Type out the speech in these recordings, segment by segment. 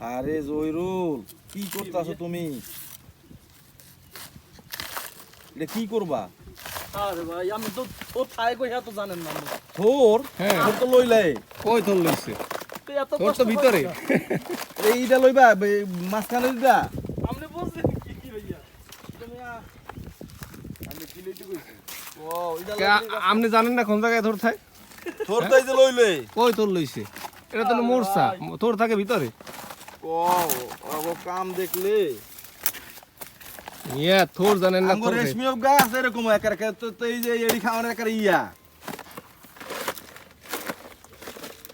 আরে জয়রুল কি করতেছো তুমি? এটা কি করবা? আরে ভাই আমি তো ও থাই কই এত জানেন না আপনি। থোর হ্যাঁ। থোর তো লইলে। কই তোর লইছে? তোর তো ভিতরে। এইটা লইবা মাঝখানে আপনি কি কি ভাইয়া? আমি কি লইতে কইছি? আপনি জানেন না কোন জায়গায় থোর তাই যে লইলে। কই তোর লইছে? এটা তো মোরসা। তোর থাকে ভিতরে? ও ও কাম দেখলে ইয়া তোর জানেন না আমগো রেশমি গাছ এরকম একার তো এই যে এডি খাওয়ানোর একার ইয়া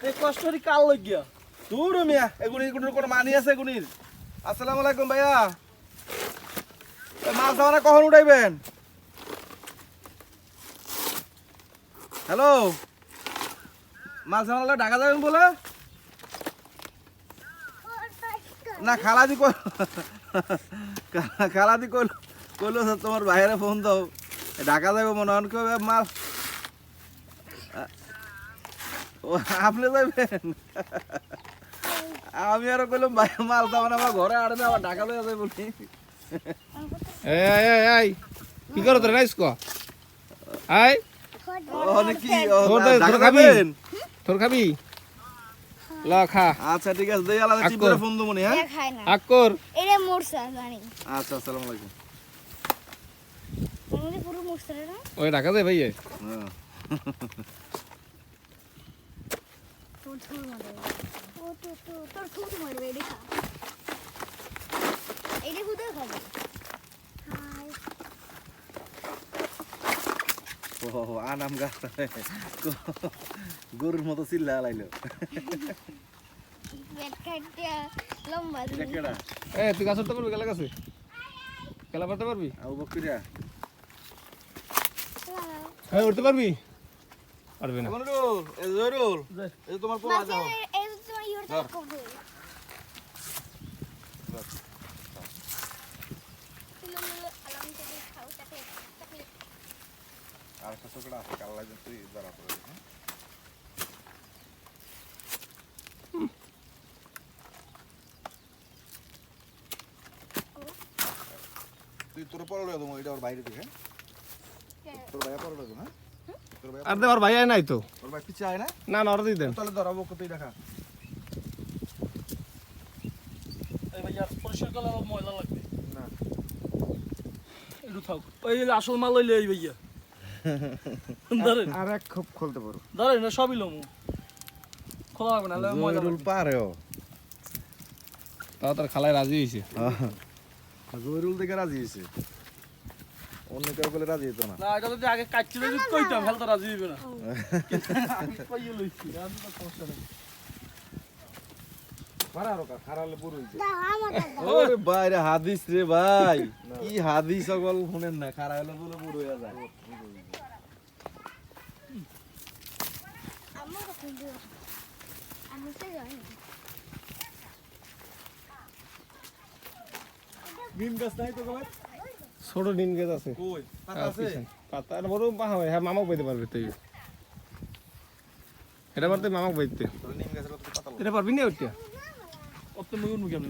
এই কষ্টরি কাল লাগিয়া তোর মিয়া এগুনি এগুনির কোনো মানি আছে এগুনির আসসালামু আলাইকুম ভাইয়া মাছ দাওয়ানা কখন উঠাইবেন হ্যালো মাছ দাওয়ানা ঢাকা যাবেন বলে না খালাদি কই খালাদি কইল কইলো তোমার বাইরে ফোন দাও। ঢাকা যাবে মনে হন মাছ ও আপনি যাবেন আমি আরও কইলাম ভাই মাল দাও না আমার ঘরে আড়ে না আবার ঢাকা লয়ে যাবে বলি এই কি করো তোর রাইস কো? আই। ও নাকি তোর খাবি? তোর খাবি? ল খা। আচ্ছা ঠিক আছে দেই আলাদা আক্কর। চিপরে ফোন দেবো নি, হ্যাঁ? এটা খায় না। আকর। এটা মরছে জানি। আচ্ছা আসসালামু আলাইকুম। তুমি পুরো মরছে না? ওই ঢাকা দে ভাইয়ে। হ্যাঁ। তোর ঠুর মারবে ও তো তো তোর ঠুর মারবে এটা এটা খুদে খাবে? ও আনাম গাছ গরুর মতো চিল্লা লাইলো এ তুই গাছ উঠতে পারবি গেলা গাছে গেলা পারতে পারবি? বকরিয়া হ্যাঁ উঠতে পারবি? পারবি না। জয়রুল এই যে তোমার যাও এই তো তোমার ইউর ধর। করবে আর একটা আছে কাল লাগবে তুই দাঁড়া করে তুই তোর পরে লয়ে দেবো এটা ওর বাইরে দিকে তোর ভাইয়া দেবো হ্যাঁ? আর দেবার ভাই আয় নাই তো। তোর ভাই পিছে আয় না? না না ওরা দিয়ে দেন। তাহলে ধরাবো কতই দেখা। পরিষ্কার করলে ময়লা লাগবে। না। একটু থাক। ওই আসল মাল লইলে এই ভাইয়া। ধরেন। আর এক খুব খুলতে পারো ধরেন না সবই লমু। খোলা হবে না ময়লা লাগবে। পারেও তাও তার খালায় রাজি জয়রুল থেকে রাজি হয়েছে। অন্য কেউ বলে রাজি হতো না। না এটা যদি আগে কাটছিল যদি কইতাম হেলতে রাজি হইবে না। আমি কইয়ে লইছি আমি তো সমস্যা নেই। ওরে ভাই রে হাদিস রে ভাই। কি হাদিস সকল শুনেন না খারাপ হলে বলে হয়ে যায়। আমি তো জানি নিম গাছ নাই তো ভাই ছোট নিম গাছ আছে কই পাতা আছে। পাতা আর বড় পাহা হ্যাঁ মামাক বইতে পারবে তুই এটা পারতে মামাক বইতে তাহলে নিম গাছের কত পাতা এটা পারবি না ওইটা অত মুই উন্মুখী আমি